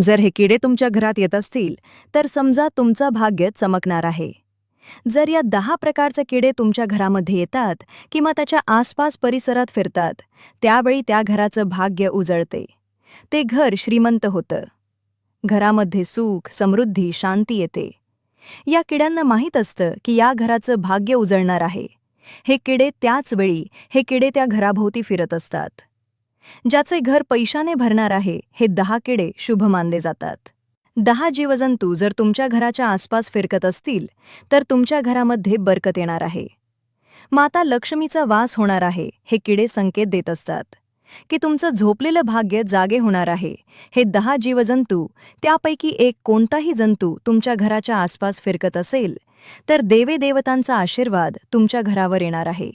जर हे किडे तुमच्या घरात येत असतील तर समजा तुमचं भाग्य चमकणार आहे. जर या दहा प्रकारचे किडे तुमच्या घरामध्ये येतात किंवा त्याच्या आसपास परिसरात फिरतात त्यावेळी त्या घराचं भाग्य उजळते. ते घर श्रीमंत होतं. घरामध्ये सुख समृद्धी शांती येते. या किड्यांना माहीत असतं की या घराचं भाग्य उजळणार आहे. हे किडे त्याच वेळी हे किडे त्या घराभोवती फिरत असतात. ज्याचे घर पैशाने भरणार आहे हे दहा किडे शुभ मानले जातात. दहा जीवजंतू जर तुमच्या घराच्या आसपास फिरकत असतील तर तुमच्या घरामध्ये बरकत येणार आहे. माता लक्ष्मीचा वास होणार आहे हे किडे संकेत देत असतात. की तुमचं झोपलेलं भाग्य जागे होणार आहे हे दहा जीवजंतू त्यापैकी एक कोणताही जंतू तुमच्या घराच्या आसपास फिरकत असेल तर देवे देवतांचा आशीर्वाद तुमच्या घरावर येणार आहे.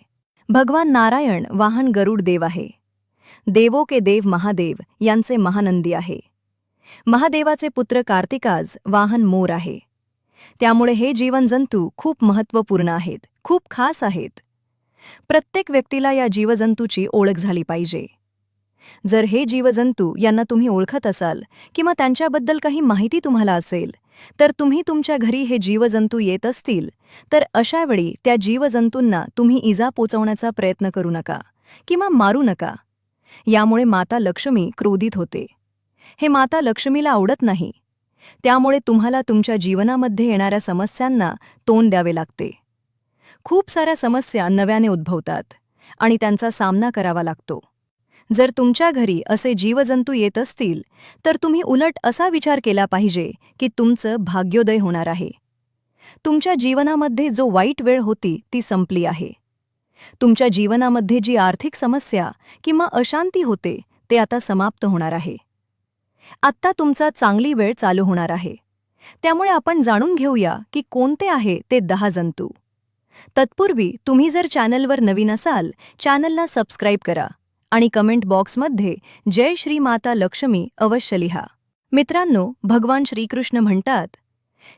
भगवान नारायण वाहन गरुड देव आहे. देवो के देव महादेव यांचे महानंदी आहे. महादेवाचे पुत्र कार्तिकाज वाहन मोर आहे. त्यामुळे हे जीवनजंतू खूप महत्त्वपूर्ण आहेत खूप खास आहेत. प्रत्येक व्यक्तीला या जीवजंतूची ओळख झाली पाहिजे. जर हे जीवजंतू यांना तुम्ही ओळखत असाल किंवा त्यांच्याबद्दल काही माहिती तुम्हाला असेल तर तुम्ही तुमच्या घरी हे जीवजंतू येत असतील तर अशावेळी त्या जीवजंतूंना तुम्ही इजा पोचवण्याचा प्रयत्न करू नका किंवा मारू नका. यामुळे माता लक्ष्मी क्रोधित होते. हे माता लक्ष्मीला आवडत नाही. त्यामुळे तुम्हाला तुमच्या जीवनामध्ये येणाऱ्या समस्यांना तोंड द्यावे लागते. खूप साऱ्या समस्या नव्याने उद्भवतात आणि त्यांचा सामना करावा लागतो. जर तुमच्या घरी असे जीवजंतू येत असतील तर तुम्ही उलट असा विचार केला पाहिजे की तुमचं भाग्योदय होणार आहे. तुमच्या जीवनामध्ये जो वाईट वेळ होती ती संपली आहे. तुमच्या जीवनामध्ये जी आर्थिक समस्या किंवा अशांती होते ते आता समाप्त होणार आहे. आत्ता तुमचा चांगली वेळ चालू होणार आहे. त्यामुळे आपण जाणून घेऊया की कोणते आहे ते दहा जंतू. तत्पूर्वी तुम्ही जर चॅनलवर नवीन असाल चॅनलला सबस्क्राईब करा आणि कमेंट बॉक्समध्ये जय श्री माता लक्ष्मी अवश्य लिहा. मित्रांनो भगवान श्रीकृष्ण म्हणतात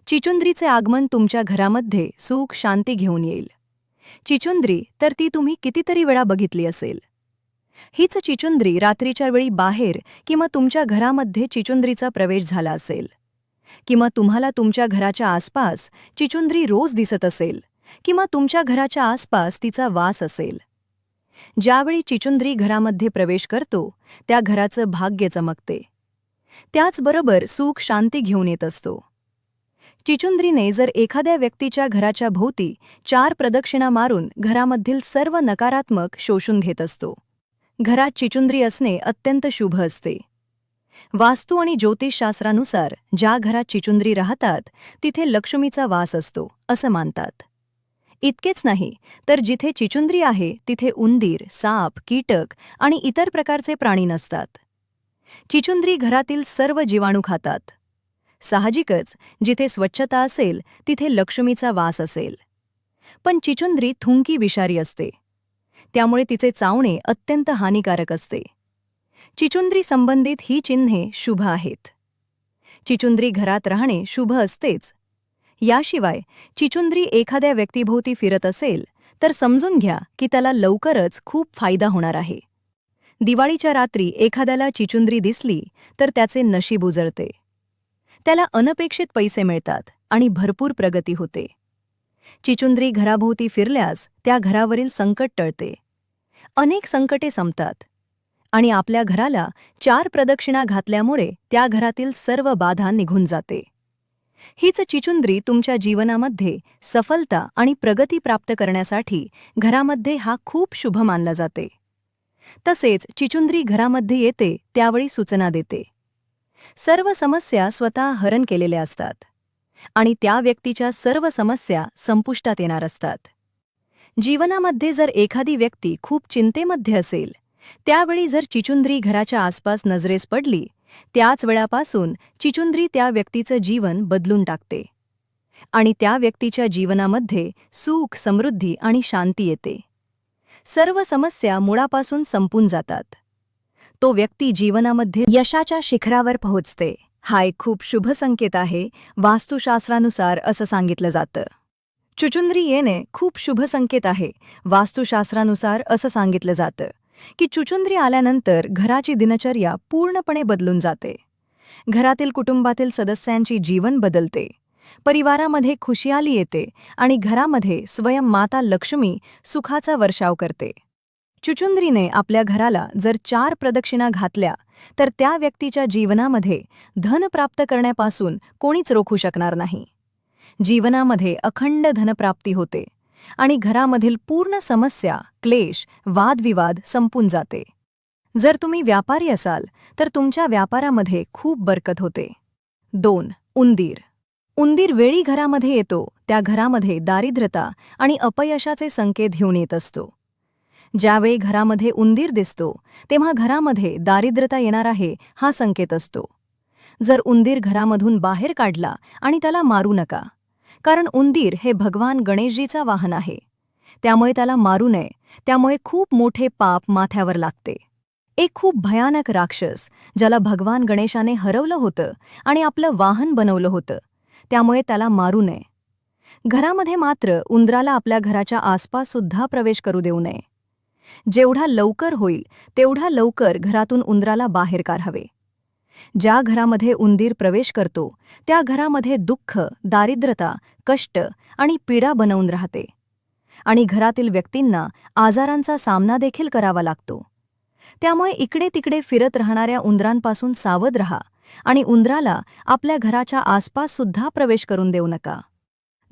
चिचुंद्रीचे आगमन तुमच्या घरामध्ये सुख शांती घेऊन येईल. चिचुंद्री तर ती तुम्ही कितीतरी वेळा बघितली असेल. हीच चिचुंद्री रात्रीच्या वेळी बाहेर किंवा तुमच्या घरामध्ये चिचुंद्रीचा प्रवेश झाला असेल. किंवा तुम्हाला तुमच्या घराच्या आसपास चिचुंद्री रोज दिसत असेल किंवा तुमच्या घराच्या आसपास तिचा वास असेल. ज्यावेळी चिचुंद्री घरामध्ये प्रवेश करतो त्या घराचं भाग्य चमकते. त्याचबरोबर सुख शांती घेऊन येत असतो. चिचुंद्रीने जर एखाद्या व्यक्तीच्या घराच्या भोवती चार प्रदक्षिणा मारून घरामधील सर्व नकारात्मक शोषून घेत असतो. घरात चिचुंद्री असणे अत्यंत शुभ असते. वास्तू आणि ज्योतिषशास्त्रानुसार ज्या घरात चिचुंद्री राहतात तिथे लक्ष्मीचा वास असतो असं मानतात. इतकेच नाही तर जिथे चिचुंद्री आहे तिथे उंदीर साप कीटक आणि इतर प्रकारचे प्राणी नसतात. चिचुंद्री घरातील सर्व जीवाणू खातात. साहजिकच जिथे स्वच्छता असेल तिथे लक्ष्मीचा वास असेल. पण चिचुंद्री थुंकी विषारी असते. त्यामुळे तिचे चावणे अत्यंत हानिकारक असते. चिचुंद्री संबंधित ही चिन्हे शुभ आहेत. चिचुंद्री घरात राहणे शुभ असतेच. याशिवाय चिचुंद्री एखाद्या व्यक्तीभोवती फिरत असेल तर समजून घ्या की त्याला लवकरच खूप फायदा होणार आहे. दिवाळीच्या रात्री एखाद्याला चिचुंद्री दिसली तर त्याचे नशीब उजळते. त्याला अनपेक्षित पैसे मिळतात आणि भरपूर प्रगती होते. चिचुंद्री घराभोवती फिरल्यास त्या घरावरील संकट टळते. अनेक संकटे संपतात. आणि आपल्या घराला चार प्रदक्षिणा घातल्यामुळे त्या घरातील सर्व बाधा निघून जाते. हीच चिचुंद्री तुमच्या जीवनामध्ये सफलता आणि प्रगती प्राप्त करण्यासाठी घरामध्ये हा खूप शुभ मानला जाते. तसेच चिचुंद्री घरामध्ये येते त्यावेळी सूचना देते. सर्व समस्या स्वतः हरण केलेल्या असतात आणि त्या व्यक्तीच्या सर्व समस्या संपुष्टात येणार असतात. जीवनामध्ये जर एखादी व्यक्ती खूप चिंतेमध्ये असेल त्यावेळी जर चिचुंद्री घराच्या आसपास नजरेस पडली त्याच वेळापासून चिचुंद्री त्या व्यक्तीचं जीवन बदलून टाकते आणि त्या व्यक्तीच्या जीवनामध्ये सुख समृद्धी आणि शांती येते. सर्व समस्या मुळापासून संपून जातात. तो व्यक्ती जीवनामध्ये यशाच्या शिखरावर पोहोचते. हा एक खूप शुभ संकेत आहे वास्तुशास्त्रानुसार असं सांगितलं जातं. चुचुंद्री येणे खूप शुभ संकेत आहे वास्तुशास्त्रानुसार असं सांगितलं जातं की चुचुंद्री आल्यानंतर घराची दिनचर्या पूर्णपणे बदलून जाते. घरातील कुटुंबातील सदस्यांची जीवन बदलते परिवारामध्ये खुशियाली येते आणि घरामध्ये स्वयं माता लक्ष्मी सुखाचा वर्षाव करते. चुचुंद्रीने आपल्या घराला जर चार प्रदक्षिणा घातल्या तर त्या व्यक्तीच्या जीवनामध्ये धन प्राप्त करण्यापासून कोणीच रोखू शकणार नाही. जीवनामध्ये अखंड धनप्राप्ती होते आणि घरामधील पूर्ण समस्या क्लेश वादविवाद संपून जाते. जर तुम्ही व्यापारी असाल तर तुमच्या व्यापारामध्ये खूप बरकत होते. दोन उंदीर. उंदीर वेळी घरामध्ये येतो त्या घरामध्ये दारिद्रता आणि अपयशाचे संकेत घेऊन येत असतो. ज्यावेळी घरामध्ये उंदीर दिसतो तेव्हा घरामध्ये दारिद्र्यता येणार आहे हा संकेत असतो. जर उंदीर घरामधून बाहेर काढला आणि त्याला मारू नका कारण उंदीर हे भगवान गणेशजीचा वाहन आहे. त्यामुळे त्याला मारू नये त्यामुळे खूप मोठे पाप माथ्यावर लागते. एक खूप भयानक राक्षस ज्याला भगवान गणेशाने हरवलं होतं आणि आपलं वाहन बनवलं होतं त्यामुळे त्याला मारू नये. घरामध्ये मात्र उंदराला आपल्या घराच्या आसपास सुद्धा प्रवेश करू देऊ नये. जेवढा लवकर होईल तेवढा लवकर घरातून उंदराला बाहेर काढावे. ज्या घरामध्ये उंदीर प्रवेश करतो त्या घरामध्ये दुःख दारिद्रता कष्ट आणि पीडा बनवून राहते. आणि घरातील व्यक्तींना आजारांचा सामना देखील करावा लागतो. त्यामुळे इकडे तिकडे फिरत राहणाऱ्या उंदरांपासून सावध रहा आणि उंदराला आपल्या घराच्या आसपास सुद्धा प्रवेश करून देऊ नका.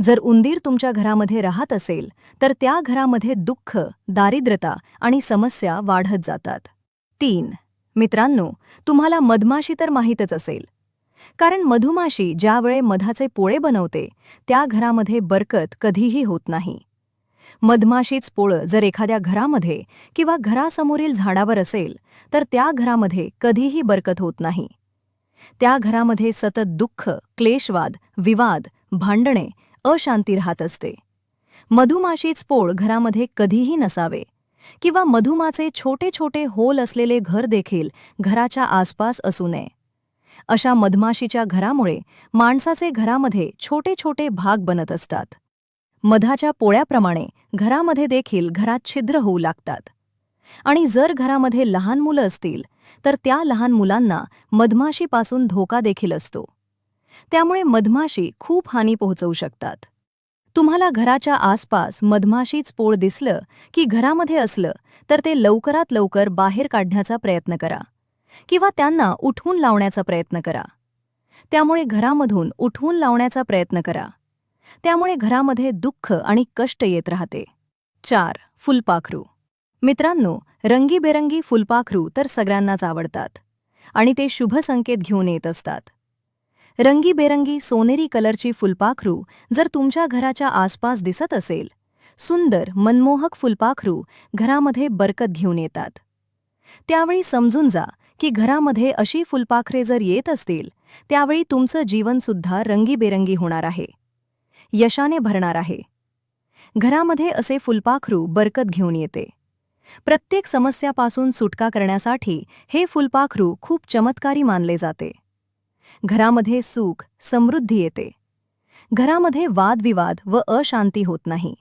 जर उंदीर तुमच्या घरामध्ये राहत असेल तर त्या घरामध्ये दुःख दारिद्रता आणि समस्या वाढत जातात. तीन मित्रांनो तुम्हाला मधमाशी तर माहीतच असेल. कारण मधुमाशी ज्यावेळे मधाचे पोळे बनवते त्या घरामध्ये बरकत कधीही होत नाही. मधमाशीच पोळं जर एखाद्या घरामध्ये किंवा घरासमोरील झाडावर असेल तर त्या घरामध्ये कधीही बरकत होत नाही. त्या घरामध्ये सतत दुःख क्लेशवाद विवाद भांडणे अशांती राहत असते. मधुमाशीच पोळ घरामध्ये कधीही नसावे किंवा मधुमाचे छोटे छोटे होल असलेले घर देखील घराच्या आसपास असू नये. अशा मधमाशीच्या घरामुळे माणसाचे घरामध्ये छोटे छोटे भाग बनत असतात. मधाच्या पोळ्याप्रमाणे घरामध्ये देखील घरात छिद्र होऊ लागतात. आणि जर घरामध्ये लहान मुलं असतील तर त्या लहान मुलांना मधमाशीपासून धोका देखील असतो. त्यामुळे मधमाशी खूप हानी पोहोचवू शकतात. तुम्हाला घराच्या आसपास मधमाशीच पोळ दिसलं की घरामध्ये असलं तर ते लवकरात लवकर बाहेर काढण्याचा प्रयत्न करा. किंवा त्यांना उठवून लावण्याचा प्रयत्न करा. त्यामुळे घरामधून उठवून लावण्याचा प्रयत्न करा. त्यामुळे घरामध्ये दुःख आणि कष्ट येत राहते. चार फुलपाखरू. मित्रांनो रंगीबेरंगी फुलपाखरू तर सगळ्यांनाच आवडतात. आणि ते शुभ संकेत घेऊन येत असतात. रंगीबेरंगी सोनेरी कलरची फुलपाखरू जर तुमच्या घराच्या आसपास दिसत असेल. सुंदर मनमोहक फुलपाखरू घरामध्ये बरकत घेऊन येतात. त्यावेळी समजून जा की घरामध्ये अशी फुलपाखरे जर येत असतील त्यावेळी तुमचं जीवनसुद्धा रंगीबेरंगी होणार आहे. यशाने भरणार आहे. घरामध्ये असे फुलपाखरू बरकत घेऊन येते. प्रत्येक समस्यापासून सुटका करण्यासाठी हे फुलपाखरू खूप चमत्कारी मानले जाते. घरामध्ये सुख समृद्धी येते. घरामध्ये वादविवाद व अशांती होत नाही.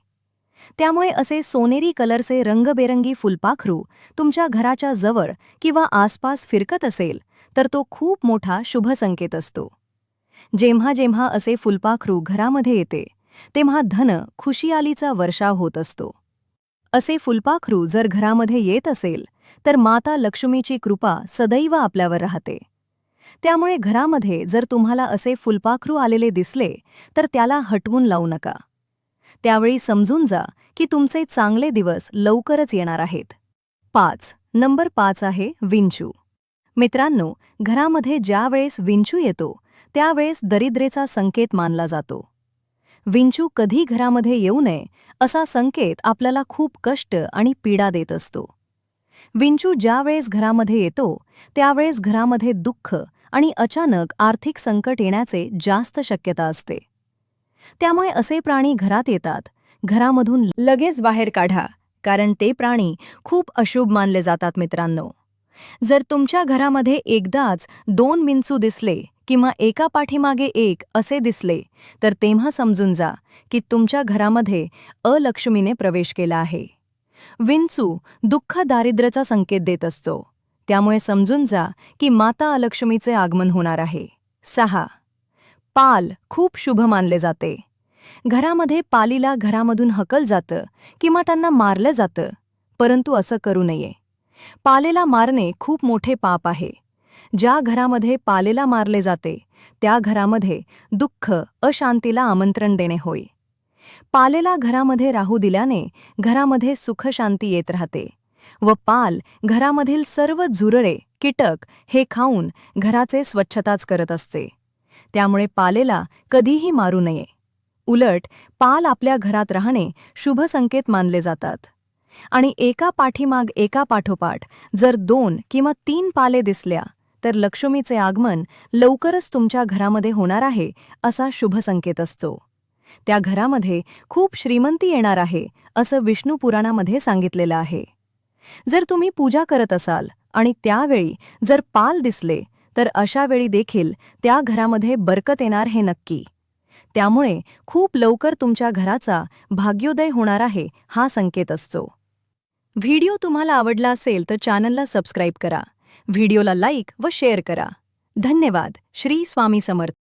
त्यामुळे असे सोनेरी कलरचे रंगबेरंगी फुलपाखरू तुमच्या घराच्या जवळ किंवा आसपास फिरकत असेल तर तो खूप मोठा शुभसंकेत असतो. जेव्हा जेव्हा असे फुलपाखरू घरामध्ये येते तेव्हा धन खुशियालीचा वर्षाव होत असतो. असे फुलपाखरू जर घरामध्ये येत असेल तर माता लक्ष्मीची कृपा सदैव आपल्यावर राहते. त्यामुळे घरामध्ये जर तुम्हाला असे फुलपाखरू आलेले दिसले तर त्याला हटवून लावू नका. त्यावेळी समजून जा की तुमचे चांगले दिवस लवकरच येणार आहेत. पाच. नंबर पाच आहे विंचू. मित्रांनो घरामध्ये ज्यावेळेस विंचू येतो त्यावेळेस दरिद्रेचा संकेत मानला जातो. विंचू कधी घरामध्ये येऊ नये असा संकेत आपल्याला खूप कष्ट आणि पीडा देत असतो. विंचू ज्यावेळेस घरामध्ये येतो त्यावेळेस घरामध्ये दुःख आणि अचानक आर्थिक संकट येण्याचे जास्त शक्यता असते. त्यामुळे असे प्राणी घरात येतात. घरामधून लगेच बाहेर काढा कारण ते प्राणी खूप अशुभ मानले जातात मित्रांनो. जर तुमच्या घरामध्ये एकदाच दोन विंचू दिसले किंवा एका पाठीमागे एक असे दिसले तर तेव्हा समजून जा की तुमच्या घरामध्ये अलक्ष्मीने प्रवेश केला आहे. विंचू दुःख दारिद्र्याचा संकेत देत असतो. त्यामुळे समजून जा की माता अलक्ष्मीचे आगमन होणार आहे. सहा. पाल खूप शुभ मानले जाते. घरामध्ये पालीला घरामधून हकल जातं किंवा त्यांना मारलं जातं परंतु असं करू नये. पालेला मारणे खूप मोठे पाप आहे. ज्या घरामध्ये पालेला मारले जाते त्या घरामध्ये दुःख अशांतीला आमंत्रण देणे होय. पालेला घरामध्ये राहू दिल्याने घरामध्ये सुखशांती येत राहते. व पाल घरामधील सर्व झुरळे कीटक हे खाऊन घराचे स्वच्छताच करत असते. त्यामुळे पालेला कधीही मारू नये. उलट पाल आपल्या घरात राहणे शुभ संकेत मानले जातात. आणि एका पाठीमाग एका पाठोपाठ जर दोन किंवा तीन पाले दिसल्या तर लक्ष्मीचे आगमन लवकरच तुमच्या घरामध्ये होणार आहे असा शुभ संकेत असतो. त्या घरामध्ये खूप श्रीमंती येणार आहे असं विष्णू पुराणामध्ये सांगितलेलं आहे. जर तुम्ही पूजा करत असाल आणि त्यावेळी जर पाल दिसले तर अशा वेळी देखील त्या घरामध्ये बरकत येणार हे नक्की. त्यामुळे खूप लवकर तुमच्या घराचा भाग्योदय होणार आहे हा संकेत असतो. व्हिडिओ तुम्हाला आवडला असेल तर चॅनलला सबस्क्राईब करा. व्हिडिओला लाईक व शेअर करा. धन्यवाद. श्री स्वामी समर्थ.